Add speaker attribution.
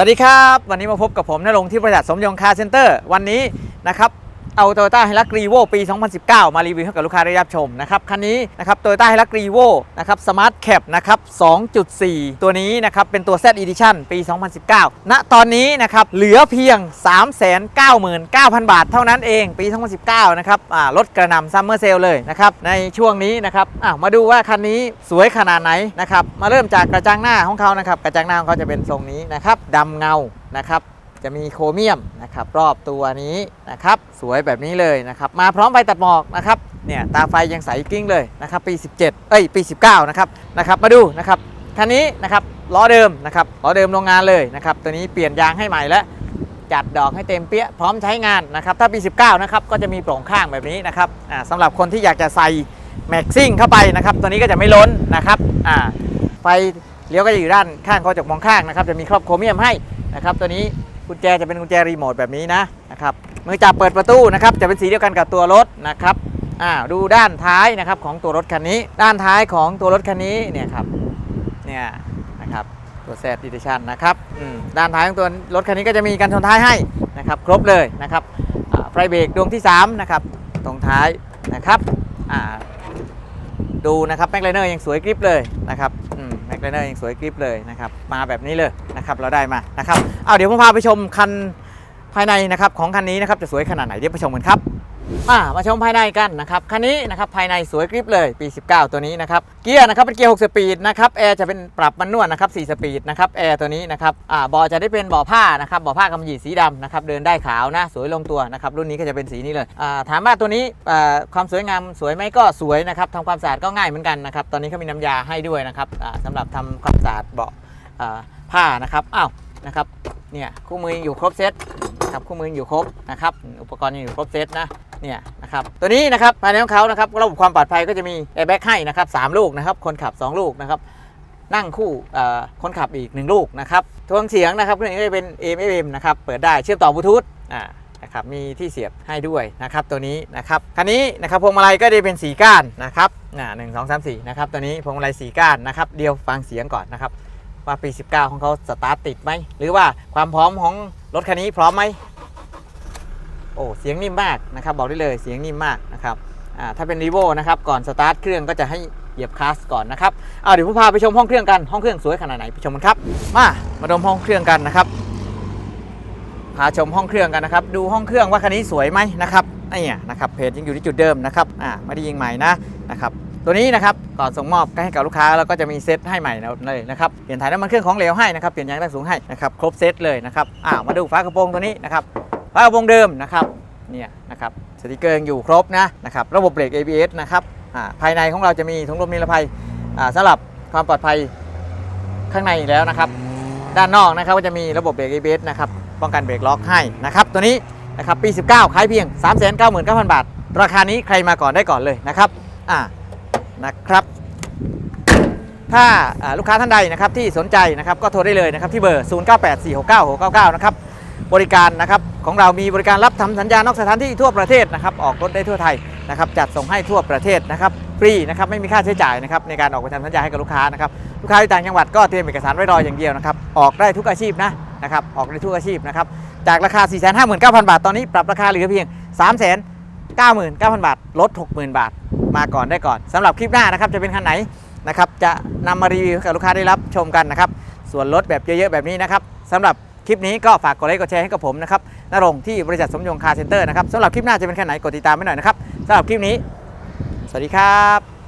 Speaker 1: สวัสดีครับ วันนี้มาพบกับผมนรงค์ที่บริษัทสมยงคาเซ็นเตอร์ วันนี้นะครับ เอาโตโยต้าไฮรักรีโวปี 2019 มารีวิวให้กับลูกค้าได้รับชมนะครับคันนี้นะครับโตโยต้าไฮรักรีโวนะครับสมาร์ทแคปนะครับ 2.4 ตัวนี้นะครับเป็นตัว Z Edition ปี 2019 ณตอนนี้นะครับเหลือเพียง 399,000 บาทเท่านั้นเองปี 2019 นะครับอ่าลดกระนำซัมเมอร์เซลเลยนะครับในช่วงนี้นะครับมาดูว่าคันนี้สวยขนาดไหนนะครับมาเริ่มจากกระจังหน้าของเขานะครับกระจังหน้าของเขาจะเป็นทรงนี้นะครับดำเงานะครับ จะมีโครเมียมนะครับรอบตัวนี้นะครับสวยแบบนี้เลยนะครับมาพร้อมไฟตัดหมอกนะครับเนี่ยตาไฟยังใสกิ้งเลยนะครับปี 17 เอ้ยปี 19 นะครับนะครับมาดูนะครับคันนี้นะครับล้อเดิมนะครับล้อเดิมโรงงานเลยนะครับตัวนี้เปลี่ยนยางให้ใหม่แล้วจัดดอกให้เต็มเปี้ยพร้อมใช้งานนะครับถ้าปี 19 นะครับก็จะมีโปร่งข้างแบบนี้นะครับอ่าสำหรับคนที่อยากจะใส่แม็กซิ่งเข้าไปนะครับตัวนี้ก็จะไม่ล้นนะครับอ่าไฟเลี้ยวก็จะอยู่ด้านข้างกระจกมองข้างนะครับจะมีครอบโครเมียมให้นะครับตัวนี้ กุญแจจะเป็นกุญแจรีโมทแบบนี้นะนะครับมือจับเปิดประตูนะครับจะเป็นสีเดียวกันกับตัวรถนะครับอ่าดูด้านท้ายนะครับของตัวรถคันนี้ ด้านท้ายของตัวรถคันนี้เนี่ยครับเนี่ยนะครับตัว Z Edition นะครับอืมด้านท้ายของตัวรถคันนี้ก็จะมีการชนท้ายให้นะครับ ครบเลยนะครับไฟเบรกดวงที่3นะครับตรงท้ายนะครับอ่าดูนะครับแม็กไลเนอร์ยังสวยกริปเลยนะครับแม็ก ไลเนอร์ยังสวยกริปเลยนะครับ มาแบบนี้เลยนะครับเราได้มานะครับเอาเดี๋ยวผมพาไปชมคันภายในนะครับของคันนี้นะครับจะสวยขนาดไหนเดี๋ยวไปชมกันครับ อ่ามาชมภายในกันนะครับคันนี้นะครับภายในสวยกริปเลยปี 19 ตัวนี้นะครับเกียร์นะครับเป็นเกียร์6สปีดนะครับแอร์จะเป็นปรับมันนวดนะครับ4สปีดนะครับแอร์ตัวนี้นะครับอ่าบาะจะได้เป็นบาะผ้านะครับบาะผ้ากำมะหยี่สีดำนะครับเดินได้ขาวนะสวยลงตัวนะครับรุ่นนี้ก็จะเป็นสีนี้เลยอ่าถามว่าตัวนี้อ่าความสวยงามสวยไหมก็สวยนะครับทำความสะอาดก็ง่ายเหมือนกันนะครับตอนนี้เขามีน้ำยาให้ด้วยนะครับอ่าสำหรับทำความสะอาดเบาะอ่าผ้านะครับอ้าวนะครับ เนี่ยคู่มืออยู่ครบเซตครับคู่มืออยู่ครบนะครับอุปกรณ์ยังอยู่ครบเซตนะเนี่ยนะครับตัวนี้นะครับภายในของเขานะครับระบบความปลอดภัยก็จะมีแอร์แบ็กให้นะครับสามลูกนะครับคนขับ 2 ลูกนะครับนั่งคู่คนขับอีก 1 ลูกนะครับตัวงเสียงนะครับเครื่องนี้ก็จะเป็น AM FM นะครับเปิดได้เชื่อมต่อบลูทูธอ่านะครับมีที่เสียบให้ด้วยนะครับตัวนี้นะครับคันนี้นะครับพวงมาลัยก็จะเป็นสีก้านนะครับหนึ่งสองสามสี่นะครับตัวนี้พวงมาลัยสีก้านนะครับเดียวฟังเสียงก่อนนะครับ ว่าปี 19 ของเขาสตาร์ทติดไหม หรือว่าความพร้อมของรถคันนี้พร้อมไหมโอ้เสียงนิ่มมากนะครับบอกได้เลยเสียงนิ่มมากนะครับถ้าเป็นรีโวนะครับก่อนสตาร์ทเครื่องก็จะให้เหยียบคลาสก่อนนะครับเอาเดี๋ยวผมพาไปชมห้องเครื่องกันห้องเครื่องสวยขนาดไหนไปชมกันครับ มามาดมห้องเครื่องกันนะครับพาชมห้องเครื่องกันนะครับ ดูห้องเครื่องว่าคันนี้สวยไหมนะครับนี่นะครับเพจยังอยู่ที่จุดเดิมนะครับอ่าไม่ได้ยิงใหม่นะนะครับ ตัวนี้นะครับก่อนส่งมอบก็ให้กับลูกค้าแล้วก็จะมีเซตให้ใหม่เลยนะครับเปลี่ยนถ่ายน้ำมันเครื่องของเหลวให้นะครับเปลี่ยนยางใต้สูงให้นะครับครบเซตเลยนะครับอ่ามาดูฝากระโปรงตัวนี้นะครับฝากระโปรงเดิมนะครับเนี่ยนะครับสติกเกอร์ยังอยู่ครบนะนะครับระบบเบรก ABS นะครับอ่าภายในของเราจะมีถุงลมนิรภัยอ่าสำหรับความปลอดภัยข้างในแล้วนะครับ ด้านนอกนะครับก็จะมีระบบเบรก ABS นะครับป้องกันเบรกล็อกให้นะครับตัวนี้นะครับปี 19ขายเพียง 399,000 บาท ราคานี้ใครมาก่อนได้ก่อนเลยนะครับอ่า นะครับ ถ้าลูกค้าท่านใดนะครับที่สนใจนะครับก็โทรได้เลยนะครับที่เบอร์ 0984696699 นะครับบริการนะครับของเรามีบริการรับทำสัญญานอกสถานที่ทั่วประเทศนะครับออกรถได้ทั่วไทยนะครับจัดส่งให้ทั่วประเทศนะครับฟรีนะครับไม่มีค่าใช้จ่ายนะครับในการออกไปทำสัญญาให้กับลูกค้านะครับลูกค้าที่ต่างจังหวัดก็เตรียมเอกสารไว้รออย่างเดียวนะครับออกได้ทุกอาชีพนะนะครับออกได้ทุกอาชีพนะครับจากราคา 459,000 บาทตอนนี้ปรับราคาเหลือเพียง 399,000 บาทลด 60,000 บาท มาก่อนได้ก่อนสำหรับคลิปหน้านะครับจะเป็นคันไหนนะครับจะนำมารีวิวกับลูกค้าได้รับชมกันนะครับส่วนลดแบบเยอะๆแบบนี้นะครับสำหรับคลิปนี้ก็ฝากกดไลค์กดแชร์ให้กับผมนะครับนรงที่บริษัทสมยงคาร์เซ็นเตอร์นะครับสำหรับคลิปหน้าจะเป็นคันไหนกดติดตามไว้หน่อยนะครับสำหรับคลิปนี้ สวัสดีครับ